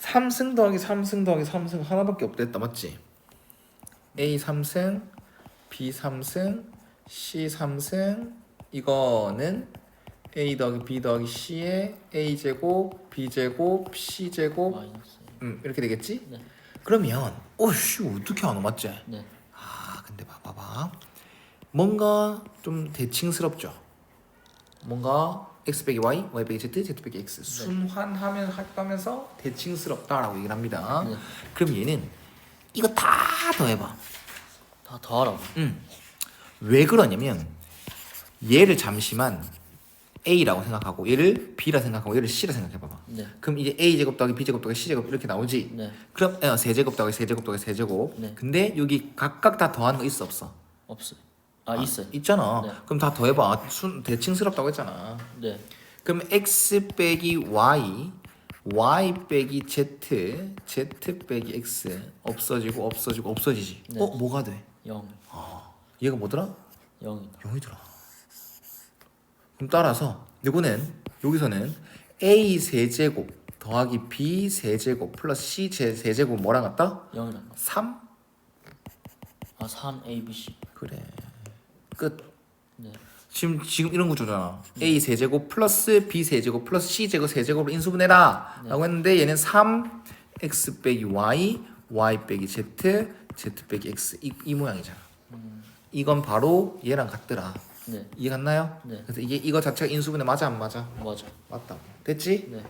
3승 더하기 3승 더하기 3승 하나밖에 없댔다 맞지? A 3승, B 3승, C 3승 이거는 A 더하기 B 더하기 C의 A 제곱, B 제곱, C 제곱 마이너스. 음, 이렇게 되겠지? 네. 그러면 어씨 어떻게 하노 맞지? 네. 아 근데 봐봐봐 뭔가 좀 대칭스럽죠 뭔가 x 빼기 y, y 빼기 z, z 빼기 x 순환하면 하면서 대칭스럽다라고 얘기를 합니다 네. 그럼 얘는 이거 다 더해봐 다 더하라고. 음. 왜 그러냐면 얘를 잠시만 a라고 생각하고 얘를 b라 생각하고 얘를 c라 생각해봐봐 네. 그럼 이제 a 제곱 더하기 b 제곱 더하기 c 제곱 이렇게 나오지 네. 그럼 어, 세제곱 더하기 세 제곱 더하기 세 제곱 네. 근데 여기 각각 다 더하는 거 있어 없어? 없어요. 아, 있어요. 있잖아 네. 그럼 다 더해봐 아, 순 대칭스럽다고 했잖아 네. 그럼 x 빼기 y y 빼기 z z 빼기 x 없어지고 없어지고 없어지지 네. 어? 뭐가 돼? 0. 얘가 뭐더라? 0이다. 0이더라 그럼 따라서 이거는 여기서는 a 세제곱 더하기 b 세제곱 플러스 c 제 세제곱 뭐랑 같다? 0이란 거. 3? 아, 3 A B C. 끝 네. 지금 지금 이런 구조잖아. a 세제곱 플러스 b 세제곱 플러스 c 제곱 세제곱을 인수분해라 라고 했는데 얘는 3 x 빼기 y y 빼기 z z 빼기 x 이, 이 모양이잖아. 이건 바로 얘랑 같더라. 네. 이해 갔나요? 네. 그래서 이게 이거 자체가 인수분해 맞아 안 맞아? 맞아. 맞다. 됐지? 네.